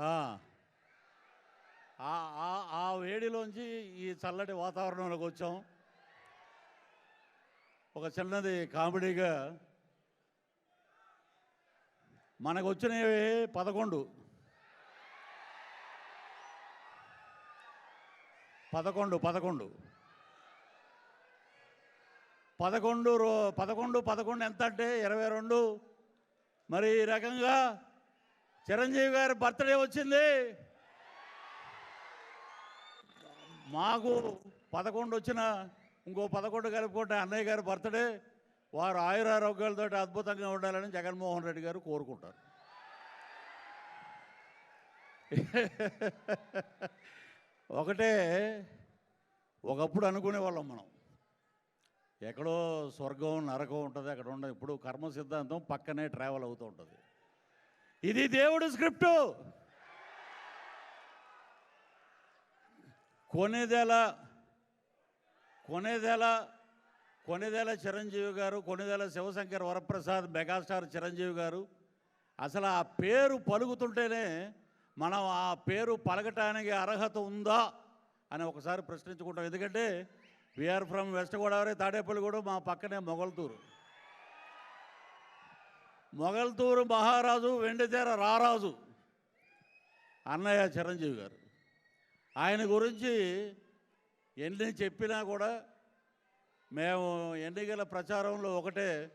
ఆ. వేడిలోంచి ఈ చల్లటి వాతావరణంలోకి వచ్చాం. ఒక చిన్నది కామెడీగా మనకు వచ్చినవి పదకొండు. పదకొండు పదకొండు. పదకొండు రో పదకొండు పదకొండు ఎంత అంటే ఇరవై రెండు. మరి ఈ రకంగా చిరంజీవి గారి బర్త్డే వచ్చింది. మాకు పదకొండు వచ్చిన ఇంకో పదకొండు కలుపుకుంటే అన్నయ్య గారి బర్త్డే. వారు ఆయురారోగ్యాలతో అద్భుతంగా ఉండాలని జగన్మోహన్ రెడ్డి గారు కోరుకుంటారు. ఒకటే ఒకప్పుడు అనుకునే వాళ్ళం మనం. ఎక్కడో స్వర్గం నరకం ఉంటుంది అక్కడ ఉండదు. ఇప్పుడు కర్మ సిద్ధాంతం పక్కనే ట్రావెల్ అవుతూ ఉంటుంది. ఇది దేవుడు స్క్రిప్టు. కొనేదెల కొనేదెల కొనేదెల చిరంజీవి గారు కొనేదెల శివశంకర్ వరప్రసాద్ మెగాస్టార్ చిరంజీవి గారు. అసలు ఆ పేరు పలుకుతుంటేనే మనం ఆ పేరు పలకటానికి అర్హత ఉందా అని ఒకసారి ప్రశ్నించుకుంటాం. ఎందుకంటే we're from west Godavari Tadepalligudem మా పక్కనే మొగల్తూరు. మొగల్తూరు మహారాజు వెండితెర రారాజు. అన్నయ్య చిరంజీవి గారు. ఆయన గురించి ఎన్ని చెప్పినా కూడా మేము ఎన్నికల ప్రచారంలో ఒకటే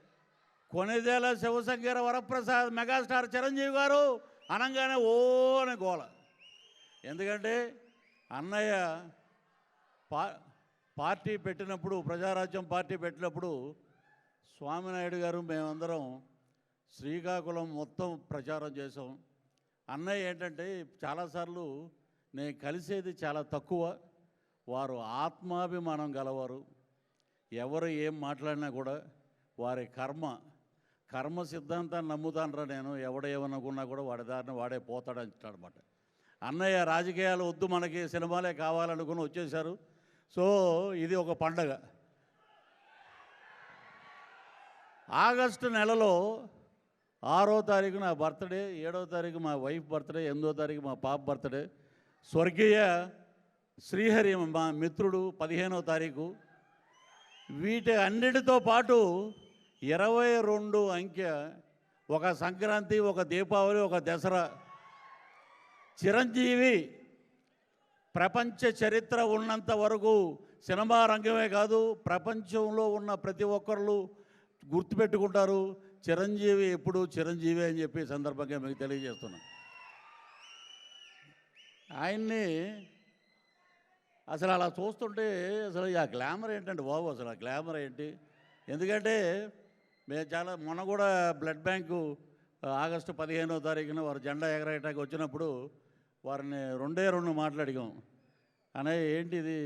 కొనిదేల శివశంకర వరప్రసాద్ మెగాస్టార్ చిరంజీవి గారు అనగానే ఓ అని గోల. ఎందుకంటే అన్నయ్య పా పార్టీ పెట్టినప్పుడు ప్రజారాజ్యం పార్టీ పెట్టినప్పుడు స్వామినాయుడు గారు మేమందరం శ్రీకాకుళం మొత్తం ప్రచారం చేసాం అన్నయ్య ఏంటంటే చాలాసార్లు నేను కలిసేది చాలా తక్కువ. వారు ఆత్మాభిమానం గలవారు. ఎవరు ఏం మాట్లాడినా కూడా వారి కర్మ కర్మ సిద్ధాంతాన్ని నమ్ముతానరా నేను? ఎవడేమనుకున్నా కూడా వాడి దారిని వాడే పోతాడంటాడనమాట అన్నయ్య రాజకీయాలు వద్దు మనకి సినిమాలే కావాలనుకుని వచ్చేసారు సో ఇది ఒక పండగ. ఆగస్టు నెలలో ఆరో తారీఖు నా బర్త్డే ఏడో తారీఖు మా వైఫ్ బర్త్డే ఎనిమిదో తారీఖు మా పాప బర్త్డే. స్వర్గీయ శ్రీహరి మా మిత్రుడు పదిహేనో తారీఖు. వీటి అన్నిటితో పాటు ఇరవై రెండు అంకె ఒక సంక్రాంతి ఒక దీపావళి ఒక దసరా. చిరంజీవి ప్రపంచ చరిత్ర ఉన్నంత వరకు సినిమా రంగమే కాదు ప్రపంచంలో ఉన్న ప్రతి ఒక్కరు గుర్తుపెట్టుకుంటారు. చిరంజీవి ఎప్పుడు చిరంజీవి అని చెప్పి సందర్భంగా మీకు తెలియజేస్తున్నాను ఆయన్ని అసలు అలా చూస్తుంటే అసలు ఆ గ్లామర్ ఏంటంటే బాబు? అసలు ఆ గ్లామర్ ఏంటి? ఎందుకంటే మేము చాలా మొన్న కూడా బ్లడ్ బ్యాంకు ఆగస్టు పదిహేనో తారీఖున వారు జెండా ఎగరేయటానికి వచ్చినప్పుడు వారిని రెండే రెండు మాట్లాడిగాం అనే ఏంటి ఇది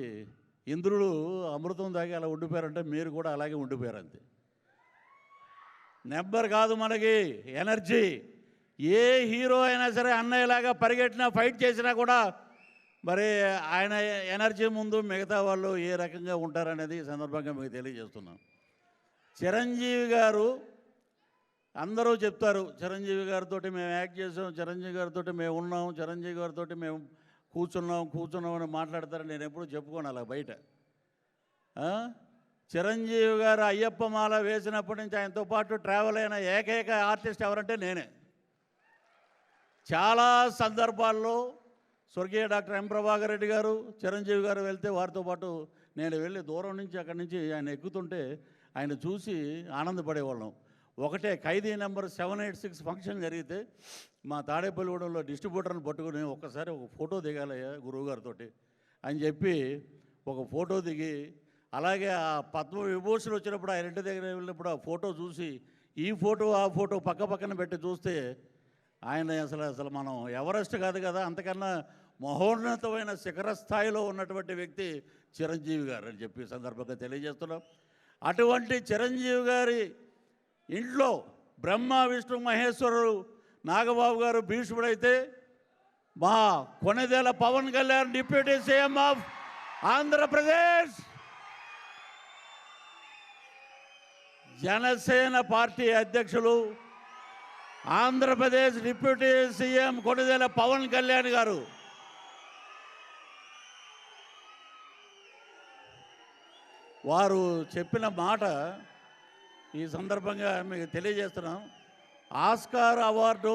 ఇంద్రుడు అమృతం దాకా అలా ఉండిపోయారంటే మీరు కూడా అలాగే ఉండిపోయారు అంతే. నెంబర్ కాదు మనకి ఎనర్జీ. ఏ హీరో అయినా సరే అన్నయ్యలాగా పరిగెట్టినా ఫైట్ చేసినా కూడా మరి ఆయన ఎనర్జీ ముందు మిగతా వాళ్ళు ఏ రకంగా ఉంటారనేది ఈ సందర్భంగా మీకు తెలియజేస్తున్నాం. చిరంజీవి గారు అందరూ చెప్తారు చిరంజీవి గారితో మేము యాక్ట్ చేసాం చిరంజీవి గారితో మేము ఉన్నాం చిరంజీవి గారితో మేము కూర్చున్నాం కూర్చున్నాం అని మాట్లాడతారని నేను ఎప్పుడు చెప్పుకోను అలా బయట. చిరంజీవి గారు అయ్యప్ప మాల వేసినప్పటి నుంచి ఆయనతో పాటు ట్రావెల్ అయిన ఏకైక ఆర్టిస్ట్ ఎవరంటే నేనే. చాలా సందర్భాల్లో స్వర్గీయ డాక్టర్ ఎం ప్రభాకర్ రెడ్డి గారు చిరంజీవి గారు వెళ్తే వారితో పాటు నేను వెళ్ళి దూరం నుంచి అక్కడి నుంచి ఆయన ఎక్కుతుంటే ఆయన చూసి ఆనందపడేవాళ్ళం. ఒకటే Khaidi number seven eight six function జరిగితే మా తాడేపల్లిగూడెంలో డిస్ట్రిబ్యూటర్ని పట్టుకుని ఒక్కసారి ఒక ఫోటో దిగాలయ్యా గురువుగారితో అని చెప్పి ఒక ఫోటో దిగి అలాగే ఆ పద్మ విభూషణ్ వచ్చినప్పుడు ఆయన ఇంటి దగ్గర వెళ్ళినప్పుడు ఆ ఫోటో చూసి ఈ ఫోటో ఆ ఫోటో పక్క పక్కన పెట్టి చూస్తే ఆయన అసలు అసలు మనం ఎవరెస్ట్ కాదు కదా అంతకన్నా మహోన్నతమైన శిఖర స్థాయిలో ఉన్నటువంటి వ్యక్తి చిరంజీవి గారు అని చెప్పి సందర్భంగా తెలియజేస్తున్నాం. అటువంటి చిరంజీవి గారి ఇంట్లో బ్రహ్మ విష్ణు మహేశ్వరుడు నాగబాబు గారు భీష్ముడైతే మా Konidela Pawan Kalyan deputy CM of Andhra Pradesh. Janasena party అధ్యక్షులు ఆంధ్రప్రదేశ్ డిప్యూటీ సీఎం కొడిదేల పవన్ కళ్యాణ్ గారు. వారు చెప్పిన మాట ఈ సందర్భంగా మీకు తెలియజేస్తున్నాం. ఆస్కార్ అవార్డు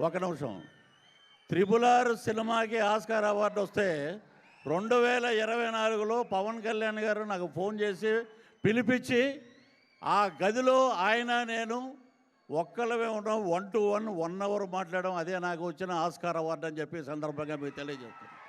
ఒక నిమిషం. త్రిబుల్ ఆర్ సినిమాకి ఆస్కార్ అవార్డు వస్తే రెండు వేల ఇరవై నాలుగులో పవన్ కళ్యాణ్ గారు నాకు ఫోన్ చేసి పిలిపించి ఆ గదిలో ఆయన నేను ఒక్కలమే ఉండడం one to one one hour మాట్లాడడం అదే నాకు వచ్చిన ఆస్కార్ అవార్డు అని చెప్పి సందర్భంగా మీకు తెలియజేస్తున్నాను.